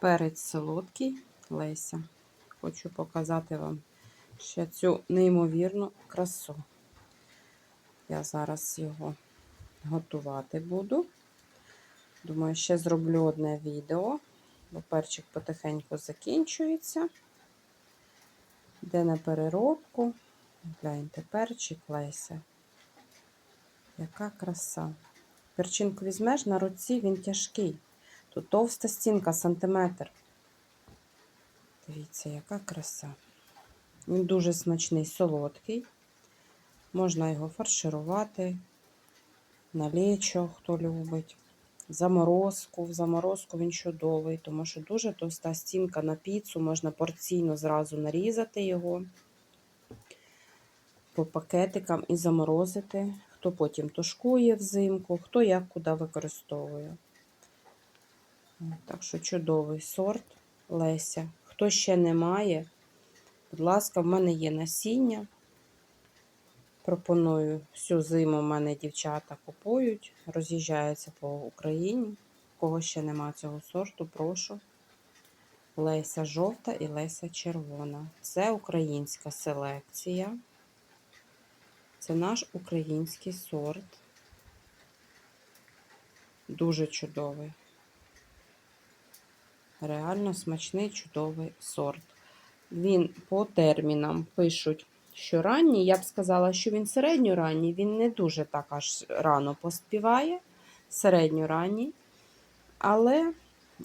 Перець солодкий Леся. Хочу показати вам ще цю неймовірну красу. Я зараз його готувати буду. Думаю, ще зроблю одне відео, бо перчик потихеньку закінчується. Йде на переробку. Гляньте, перчик Леся. Яка краса. Перчинку візьмеш на руці, він тяжкий. Тут товста стінка, сантиметр. Дивіться, яка краса. Він дуже смачний, солодкий. Можна його фарширувати, на лечо, хто любить. Заморозку. В заморозку він чудовий, тому що дуже товста стінка на піцу, можна порційно зразу нарізати його по пакетикам і заморозити. Хто потім тушкує взимку, хто як куди використовує. Так що чудовий сорт Леся. Хто ще не має, будь ласка, в мене є насіння. Пропоную всю зиму в мене дівчата купують, роз'їжджаються по Україні. Кого ще нема цього сорту, прошу. Леся жовта і Леся червона. Це українська селекція. Це наш український сорт. Дуже чудовий. Реально смачний, чудовий сорт. Він по термінам пишуть, що ранній. Я б сказала, що він середньоранній, він не дуже так аж рано поспіває, середньоранній, але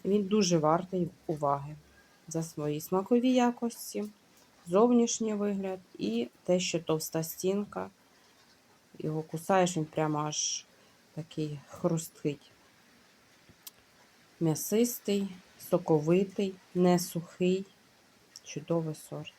він дуже вартий уваги за свої смакові якості, зовнішній вигляд і те, що товста стінка. Його кусаєш, він прямо аж такий хрусткий. М'ясистий, соковитий, не сухий. Чудовий сорт.